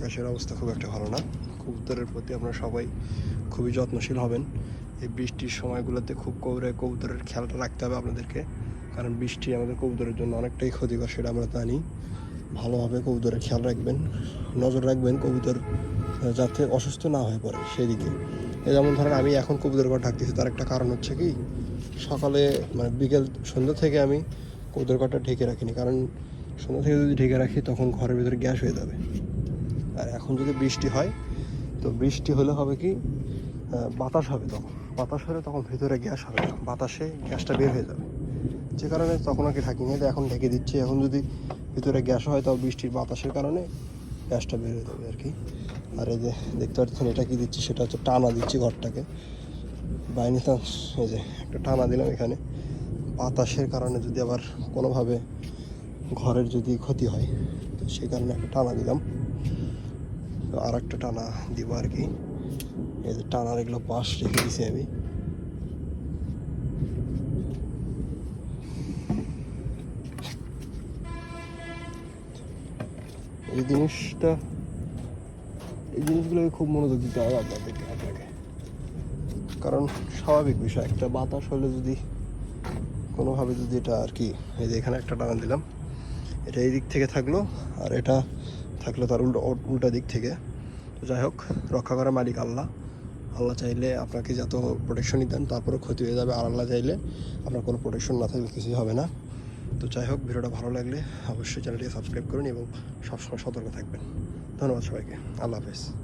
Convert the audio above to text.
বাতাসের অবস্থা খুব একটা ভালো না। কবুতরের প্রতি আপনারা সবাই খুবই যত্নশীল হবেন। এই বৃষ্টির সময়গুলোতে খুব কৌরে কবুতরের খেয়ালটা রাখতে হবে আপনাদেরকে। কারণ বৃষ্টি আমাদের কবুতরের জন্য অনেকটাই ক্ষতিকর, সেটা আমরা জানি। ভালোভাবে কবুতরের খেয়াল রাখবেন, নজর রাখবেন কবুতর যাতে অসুস্থ না হয়ে পড়ে সেদিকে। যেমন ধরেন আমি এখন কবুতর ঘর ঢাকতেছি, তার একটা কারণ হচ্ছে কি, সকালে মানে বিকেল সন্ধ্যা থেকে আমি কবুতর ঘরটা ঢেকে রাখিনি। কারণ সন্ধ্যা থেকে যদি ঢেকে রাখি, তখন ঘরের ভিতরে গ্যাস হয়ে যাবে। আর এখন যদি বৃষ্টি হয়, তো বৃষ্টি হলে হবে কি বাতাস হবে তখন। বাতাস হলে তখন ভেতরে গ্যাস হবে না। বাতাসে গ্যাসটা বের হয়ে যাবে। যে কারণে তখন আর কি ঢাকি নিয়ে এখন ঢেকে দিচ্ছি। এখন যদি ভিতরে গ্যাস হয়, তাও বৃষ্টির বাতাসের কারণে গ্যাসটা বের হয়ে যাবে আর কি। আর এই যে দেখতে পাচ্ছেন, এটা কি দিচ্ছি? সেটা হচ্ছে টানা দিচ্ছি ঘরটাকে। বাইনি চান্স এই যে একটা টানা দিলাম এখানে। বাতাসের কারণে যদি আবার কোনোভাবে ঘরের যদি ক্ষতি হয়, তো সেই কারণে একটা টানা দিলাম। আর একটা টানা দিব আর কি। এই যে টানার এগুলো পাশ রেখে দিছি আমি। এই জিনিসটা, এই জিনিসগুলোকে খুব মনোযোগ দিতে হবে আপনাদেরকে, আপনাকে। কারণ স্বাভাবিক বিষয়, একটা বাতাস হলে যদি কোনোভাবে যদি এটা আর কি, এই যে এখানে একটা টানা দিলাম, এটা এই দিক থেকে থাকল, আর এটা থাকল তার উল্টো উল্টা দিক থেকে। তো যাই হোক, রক্ষা করা মালিক আল্লাহ। আল্লাহ চাইলে আপনাকে যত প্রোটেকশনই দেন তারপরে ক্ষতি হয়ে যাবে। আর আল্লাহ চাইলে আপনার কোনো প্রোটেকশন না থাকলে কিছুই হবে না। তো যাই হোক, ভিডিওটা ভালো লাগলে অবশ্যই চ্যানেলটি সাবস্ক্রাইব করুন এবং সবসময় সতর্ক থাকবেন। ধন্যবাদ সবাইকে। আল্লাহ হাফেজ।